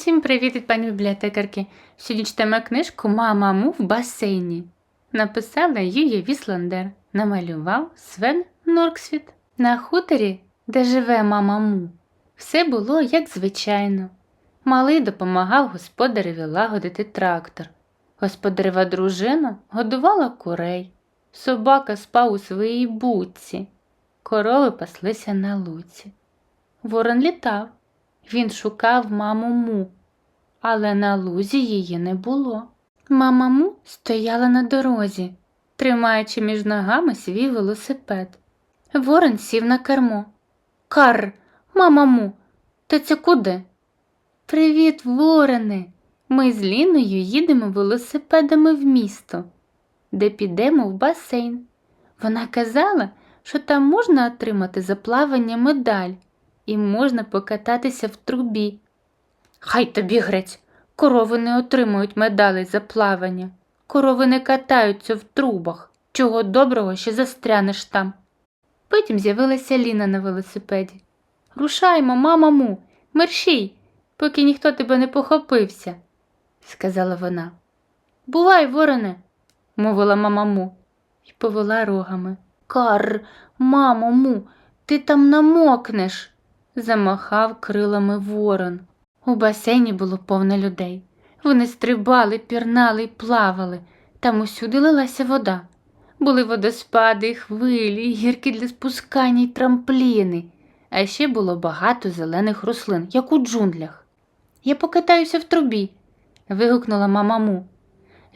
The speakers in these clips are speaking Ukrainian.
Всім привіт від пані бібліотекарки. Сьогодні читаємо книжку Мама Му в басейні. Написала Юлія Вісландер. Намалював Свен Норксвіт. На хуторі, де живе мама Му, все було як звичайно. Малий допомагав господареві лагодити трактор. Господарева дружина годувала курей. Собака спав у своїй будці. Корови паслися на луці. Ворон літав. Він шукав маму Му, але на лузі її не було. Мама Му стояла на дорозі, тримаючи між ногами свій велосипед. Ворон сів на кермо. Кар, мама Му, ти це куди? Привіт, вороне. Ми з Ліною їдемо велосипедами в місто, де підемо в басейн. Вона казала, що там можна отримати за плавання медаль і можна покататися в трубі. Хай тобі грець, корови не отримують медалей за плавання. Корови не катаються в трубах. Чого доброго ще застрянеш там. Потім з'явилася Ліна на велосипеді. Рушаймо, мама му, мерщій, поки ніхто тебе не похопився, сказала вона. Бувай, вороне, мовила мама му і повела рогами. Кар, мамо ти там намокнеш замахав крилами ворон. У басейні було повно людей. Вони стрибали, пірнали й плавали. Там усюди лилася вода. Були водоспади, хвилі, гірки для спускання й трампліни, а ще було багато зелених рослин, як у джунглях. Я покатаюся в трубі, вигукнула мама.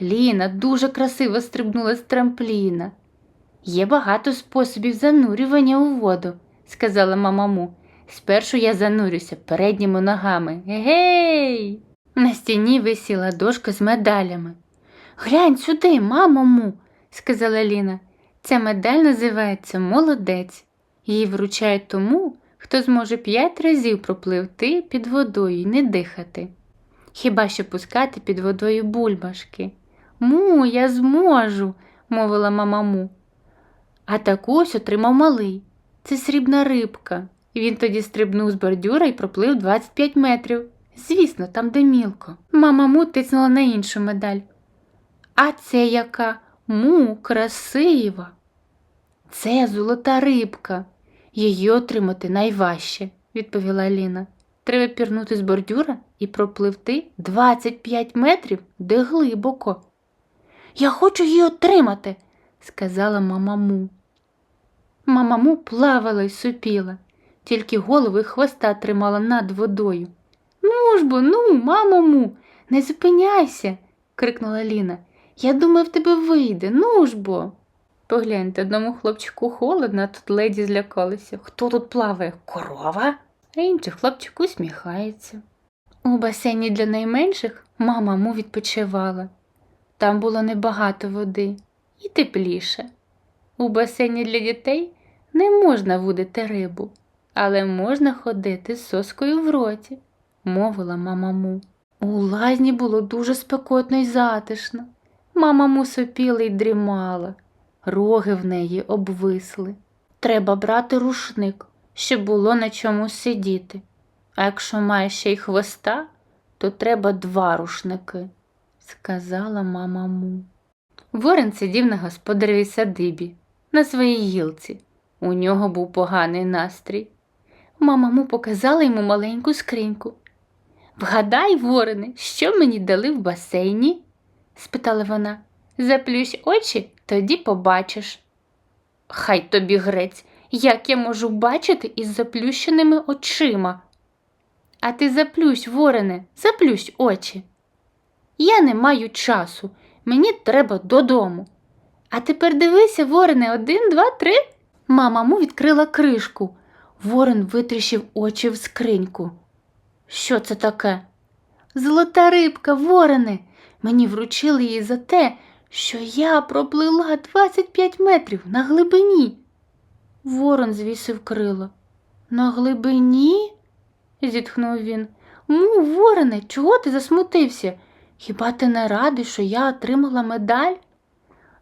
Ліна дуже красиво стрибнула з трампліна. Є багато способів занурювання у воду, сказала мама. Спершу я занурюся передніми ногами. Гей! На стіні висіла дошка з медалями. Глянь сюди, мамо му, сказала Ліна. Ця медаль називається Молодець. Її вручають тому, хто зможе п'ять разів пропливти під водою і не дихати. Хіба що пускати під водою бульбашки. Му, я зможу, мовила мама. А таку ось отримав малий. Це срібна рибка. Він тоді стрибнув з бордюра і проплив 25 метрів. Звісно, там де мілко. Мама му тиснула на іншу медаль. А це яка му красива. Це золота рибка. Її отримати найважче, відповіла Ліна. Треба пірнути з бордюра і пропливти 25 метрів де глибоко. Я хочу її отримати, сказала мама му. Мама му плавала й супіла тільки голови хвоста тримала над водою. Ну ж бо, ну, мамо му, не зупиняйся, крикнула Ліна. Я думаю, в тебе вийде, ну ж бо. Погляньте, одному хлопчику холодно, тут леді злякалися. Хто тут плаває? Корова? А інший хлопчик усміхається. У басейні для найменших мама му відпочивала. Там було небагато води і тепліше. У басейні для дітей не можна вудити рибу але можна ходити з соскою в роті, мовила мама му. У лазні було дуже спекотно й затишно. Мама му сопіла й дрімала, роги в неї обвисли. Треба брати рушник, щоб було на чому сидіти. А якщо має ще й хвоста, то треба два рушники, сказала мама му. Ворон сидів на господаревій садибі, на своїй гілці. У нього був поганий настрій. Мама му показала йому маленьку скриньку. Вгадай, вороне, що мені дали в басейні? спитала вона. Заплющ очі, тоді побачиш. Хай тобі грець, як я можу бачити із заплющеними очима. А ти заплющ, вороне, заплющ очі. Я не маю часу, мені треба додому. А тепер дивися, вороне, один, два, три. Мама му відкрила кришку. Ворон витріщив очі в скриньку. Що це таке? Золота рибка, вороне. Мені вручили її за те, що я проплила 25 метрів на глибині. Ворон звісив крило. На глибині? зітхнув він. Му, вороне, чого ти засмутився? Хіба ти не радий, що я отримала медаль?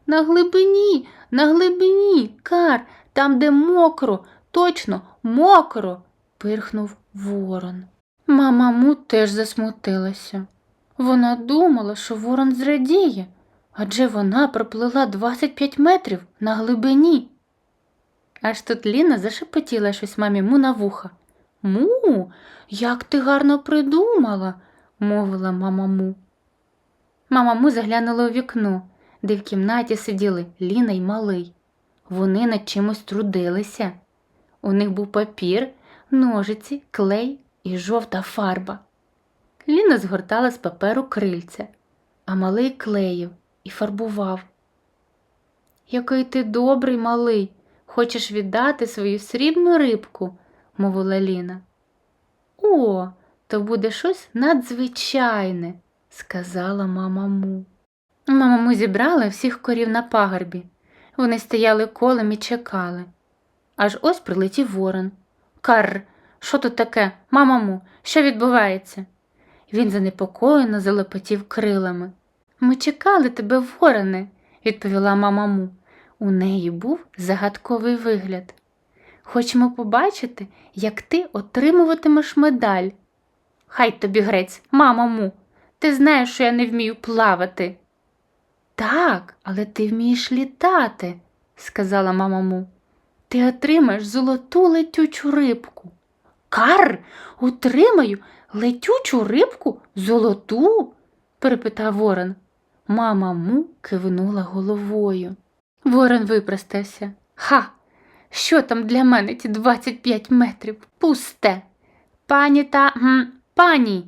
На глибині, на глибині, кар, там, де мокро, точно, мокро, пирхнув ворон. Мама Му теж засмутилася. Вона думала, що ворон зрадіє, адже вона проплила 25 метрів на глибині. Аж тут Ліна зашепотіла щось мамі Му на вуха. Му, як ти гарно придумала, мовила мама Му. Мама Му заглянула у вікно, де в кімнаті сиділи Ліна й малий. Вони над чимось трудилися. У них був папір, ножиці, клей і жовта фарба. Ліна згортала з паперу крильця, а малий клеїв і фарбував. Який ти добрий, малий, хочеш віддати свою срібну рибку, мовила Ліна. О, то буде щось надзвичайне, сказала мама Му. Мама Му зібрала всіх корів на пагорбі. Вони стояли колем і чекали. Аж ось прилетів ворон. Карр, що тут таке? Мама Му, що відбувається? Він занепокоєно залопотів крилами. Ми чекали тебе, вороне, відповіла мамаму. У неї був загадковий вигляд. Хочемо побачити, як ти отримуватимеш медаль. Хай тобі грець, мамаму, ти знаєш, що я не вмію плавати. Так, але ти вмієш літати, сказала мама Му. Ти отримаєш золоту летючу рибку. Кар, отримаю летючу рибку золоту? перепитав ворон. Мама Му кивнула головою. Ворон випростався. Ха! Що там для мене ті 25 метрів? Пусте. Пані та гм, пані.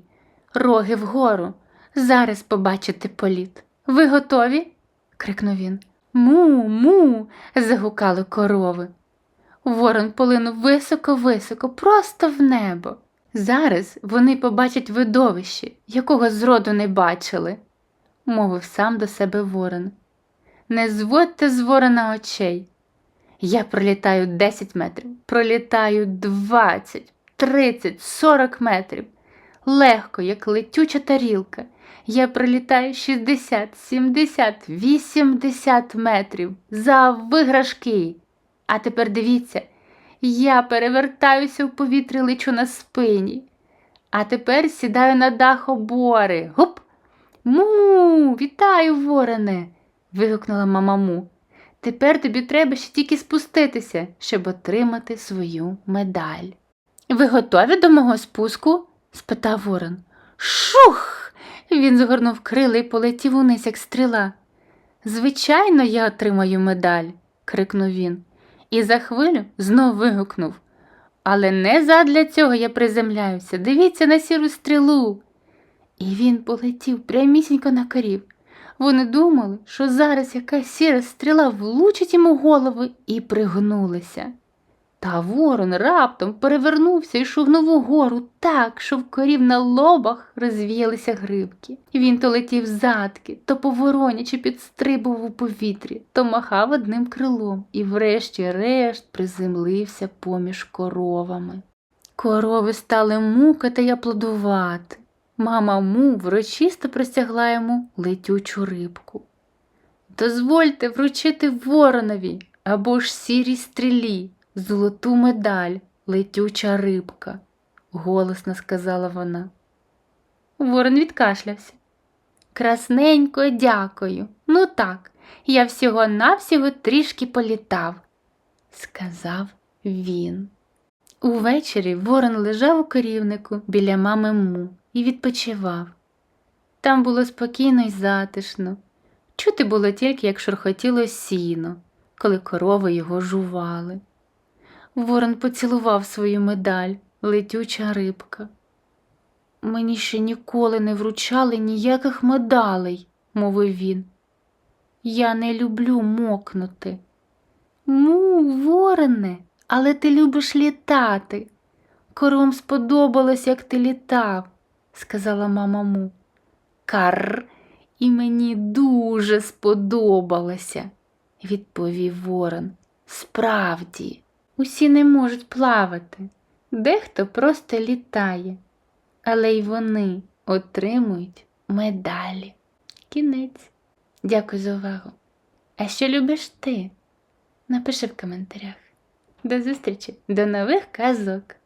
Роги вгору. Зараз побачите політ. Ви готові? крикнув він. Му, му. загукали корови. Ворон полинув високо-високо, просто в небо. Зараз вони побачать видовище, якого зроду не бачили, мовив сам до себе ворон. Не зводьте з ворона очей. Я пролітаю 10 метрів, пролітаю 20, 30, 40 метрів. Легко, як летюча тарілка. Я пролітаю 60, 70, 80 метрів за виграшки. А тепер дивіться, я перевертаюся в повітрі лечу на спині. А тепер сідаю на дах обори. Гуп! Му, вітаю, вороне. вигукнула мама Му. Тепер тобі треба ще тільки спуститися, щоб отримати свою медаль. Ви готові до мого спуску? спитав ворон. Шух! Він згорнув крила і полетів униз, як стріла. Звичайно, я отримаю медаль, крикнув він, і за хвилю знов вигукнув. Але не задля цього я приземляюся. Дивіться на сіру стрілу. І він полетів прямісінько на корів. Вони думали, що зараз якась сіра стріла влучить йому голову і пригнулися. Та ворон раптом перевернувся і шугнув угору так, що в корів на лобах розвіялися грибки. Він то летів задки, то поворонячи підстрибував у повітрі, то махав одним крилом і, врешті-решт, приземлився поміж коровами. Корови стали мукати й аплодувати. Мама Му врочисто простягла йому летючу рибку. Дозвольте вручити воронові або ж сірій стрілі, золоту медаль, летюча рибка, голосно сказала вона. Ворон відкашлявся. Красненько дякую. Ну так, я всього навсього трішки політав, сказав він. Увечері ворон лежав у корівнику біля мами Му і відпочивав. Там було спокійно й затишно. Чути було тільки, як шурхотіло сіно, коли корови його жували. Ворон поцілував свою медаль, летюча рибка. Мені ще ніколи не вручали ніяких медалей, мовив він. Я не люблю мокнути. Му, вороне, але ти любиш літати. Коровам сподобалось, як ти літав, сказала мама Му. Карр, і мені дуже сподобалося, відповів ворон. Справді, усі не можуть плавати, дехто просто літає, але й вони отримують медалі. Кінець. Дякую за увагу. А що любиш ти? Напиши в коментарях. До зустрічі, до нових казок!